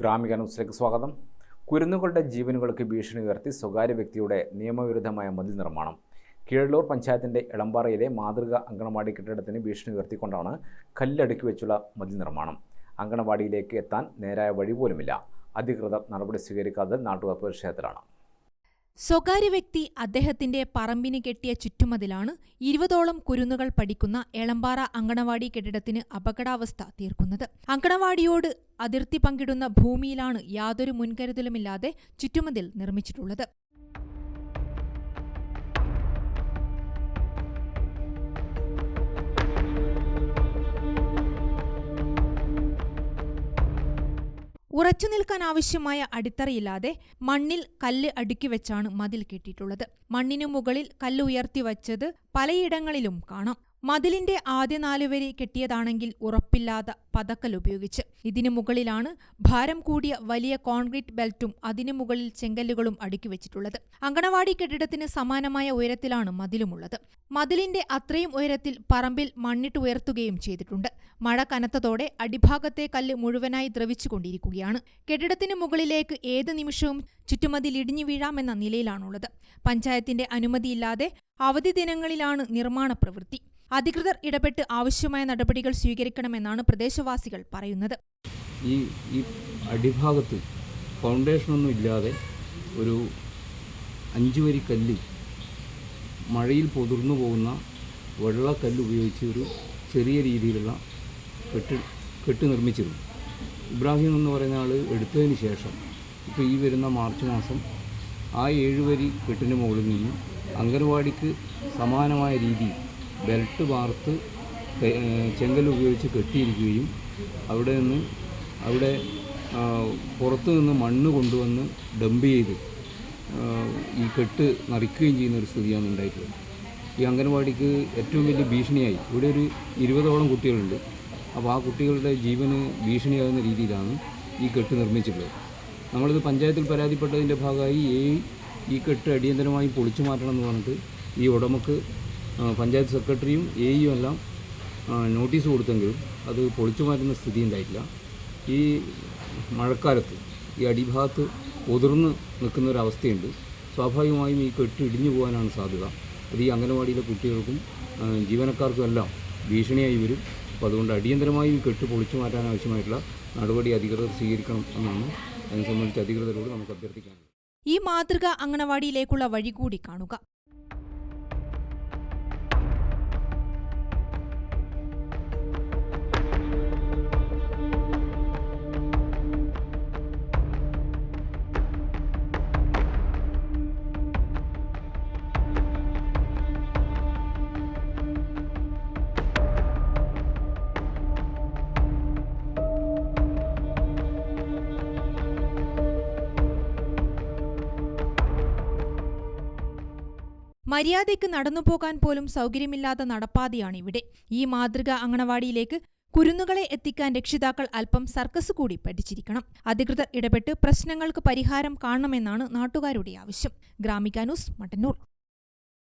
ഗ്രാമിക ന്യൂസിലേക്ക് സ്വാഗതം. കുരുന്നുകളുടെ ജീവനുകൾക്ക് ഭീഷണി ഉയർത്തി സ്വകാര്യ വ്യക്തിയുടെ നിയമവിരുദ്ധമായ മതിൽ നിർമ്മാണം. കീഴല്ലൂർ പഞ്ചായത്തിന്റെ ഇളമ്പാറയിലെ മാതൃക അങ്കണവാടി കെട്ടിടത്തിന് ഭീഷണി ഉയർത്തിക്കൊണ്ടാണ് കല്ലടുക്കി വെച്ചുള്ള മതിൽ നിർമ്മാണം. അങ്കണവാടിയിലേക്ക് എത്താൻ നേരായ വഴി പോലുമില്ല അധികൃതർ നടപടി സ്വീകരിക്കാതെ നാട്ടുകാർ പ്രതിഷേധത്തിലാണ്. സ്വകാര്യ വ്യക്തി അദ്ദേഹത്തിന്റെ പറമ്പിന് കെട്ടിയ ചുറ്റുമതിലാണ് ഇരുപതോളം കുരുന്നുകൾ പഠിക്കുന്ന എളമ്പാറ അങ്കണവാടി കെട്ടിടത്തിന് അപകടാവസ്ഥ തീർക്കുന്നത്. അങ്കണവാടിയോട് അതിർത്തി പങ്കിടുന്ന ഭൂമിയിലാണ് യാതൊരു മുൻകരുതലുമില്ലാതെ ചുറ്റുമതിൽ നിർമ്മിച്ചിട്ടുള്ളത്. ഉറച്ചു നിൽക്കാൻ ആവശ്യമായ അടിത്തറയില്ലാതെ മണ്ണിൽ കല്ല് അടുക്കി വെച്ചാണ് മതിൽ കെട്ടിയിട്ടുള്ളത്. മണ്ണിനു മുകളിൽ കല്ല് ഉയർത്തി വച്ചത് പലയിടങ്ങളിലും കാണാം. മതിലിന്റെ ആദ്യ നാലുവരി കെട്ടിയതാണെങ്കിൽ ഉറപ്പില്ലാത്ത പതക്കൽ ഉപയോഗിച്ച്. ഇതിനു മുകളിലാണ് ഭാരം കൂടിയ വലിയ കോൺക്രീറ്റ് ബെൽറ്റും അതിനു മുകളിൽ ചെങ്കല്ലുകളും അടുക്കി വെച്ചിട്ടുള്ളത്. അങ്കണവാടി കെട്ടിടത്തിന് സമാനമായ ഉയരത്തിലാണ് മതിലുമുള്ളത്. മതിലിന്റെ അത്രയും ഉയരത്തിൽ പറമ്പിൽ മണ്ണിട്ട് ഉയർത്തുകയും ചെയ്തിട്ടുണ്ട്. മഴ കനത്തതോടെ അടിഭാഗത്തെ കല്ല് മുഴുവനായി ദ്രവിച്ചുകൊണ്ടിരിക്കുകയാണ് കെട്ടിടത്തിന് മുകളിലേക്ക് ഏത് നിമിഷവും ചുറ്റുമതിൽ ഇടിഞ്ഞു വീഴാമെന്ന നിലയിലാണുള്ളത്. പഞ്ചായത്തിന്റെ അനുമതിയില്ലാതെ അവധി ദിനങ്ങളിലാണ് നിർമ്മാണ പ്രവൃത്തി. അധികൃതർ ഇടപെട്ട് ആവശ്യമായ നടപടികൾ സ്വീകരിക്കണമെന്നാണ് പ്രദേശവാസികൾ പറയുന്നത്. ഈ ഈ അടിഭാഗത്ത് ഫൗണ്ടേഷനൊന്നും ഇല്ലാതെ ഒരു അഞ്ചുവരി കല്ല് മഴയിൽ പൊതിർന്നു പോകുന്ന വെള്ളക്കല്ല് ഉപയോഗിച്ച് ഒരു ചെറിയ രീതിയിലുള്ള കെട്ട് കെട്ടി നിർമ്മിച്ചിരുന്നു. ഇബ്രാഹിം എന്ന് പറയുന്ന ആൾ എടുത്തതിന് ശേഷം ഇപ്പോൾ ഈ വരുന്ന മാർച്ച് മാസം ആ ഏഴുവരി കെട്ടിന് മുകളിൽ നിന്ന് അംഗൻവാടിക്ക് സമാനമായ രീതിയിൽ ബെൽറ്റ് വാർത്ത് ചെങ്കൽ ഉപയോഗിച്ച് കെട്ടിയിരിക്കുകയും അവിടെ നിന്ന് അവിടെ പുറത്തു നിന്ന് മണ്ണ് കൊണ്ടുവന്ന് ഡംപ് ചെയ്ത് ഈ കെട്ട് നിറയ്ക്കുകയും ചെയ്യുന്ന ഒരു സ്ഥിതിയാണ് ഉണ്ടായിട്ടുള്ളത്. ഈ അംഗൻവാടിക്ക് ഏറ്റവും വലിയ ഭീഷണിയായി ഇവിടെ ഒരു ഇരുപതോളം കുട്ടികളുണ്ട്. അപ്പോൾ ആ കുട്ടികളുടെ ജീവന് ഭീഷണിയാകുന്ന രീതിയിലാണ് ഈ കെട്ട് നിർമ്മിച്ചിട്ടുള്ളത്. നമ്മളിത് പഞ്ചായത്തിൽ പരാതിപ്പെട്ടതിന്റെ ഭാഗമായി ഈ ഈ കെട്ട് അടിയന്തരമായി പൊളിച്ചു മാറ്റണം എന്ന് പറഞ്ഞിട്ട് ഈ ഉടമക്ക് പഞ്ചായത്ത് സെക്രട്ടറിയും എ ഇയും എല്ലാം നോട്ടീസ് കൊടുത്തെങ്കിലും അത് പൊളിച്ചു മാറ്റുന്ന സ്ഥിതി ഉണ്ടായിട്ടില്ല. ഈ മഴക്കാലത്ത് ഈ അടിഭാഗത്ത് ഉതിർന്ന് നിൽക്കുന്ന ഒരു അവസ്ഥയുണ്ട് സ്വാഭാവികമായും ഈ കെട്ട് ഇടിഞ്ഞു പോകാനാണ് സാധ്യത. അത് ഈ അംഗനവാടിയിലെ കുട്ടികൾക്കും ജീവനക്കാർക്കും എല്ലാം ഭീഷണിയായി വരും. അപ്പോൾ അതുകൊണ്ട് അടിയന്തരമായി ഈ കെട്ട് പൊളിച്ചു മാറ്റാൻ ആവശ്യമായിട്ടുള്ള നടപടി അധികൃതർ സ്വീകരിക്കണം എന്നാണ് അതിനെ സംബന്ധിച്ച് അധികൃതരോട് നമുക്ക് അഭ്യർത്ഥിക്കാനുള്ളത്. ഈ മാതൃക അംഗനവാടിയിലേക്കുള്ള വഴി കൂടി കാണുക. മര്യാദയ്ക്ക് നടന്നുപോകാൻ പോലും സൗകര്യമില്ലാത്ത നടപ്പാതയാണ് ഇവിടെ. ഈ മാതൃക അങ്കണവാടിയിലേക്ക് കുരുന്നുകളെ എത്തിക്കാൻ രക്ഷിതാക്കൾ അല്പം സർക്കസ് കൂടി പഠിച്ചിരിക്കണം. അധികൃതർ ഇടപെട്ട് പ്രശ്നങ്ങൾക്ക് പരിഹാരം കാണണമെന്നാണ് നാട്ടുകാരുടെ ആവശ്യം. ഗ്രാമിക ന്യൂസ് മട്ടന്നൂർ.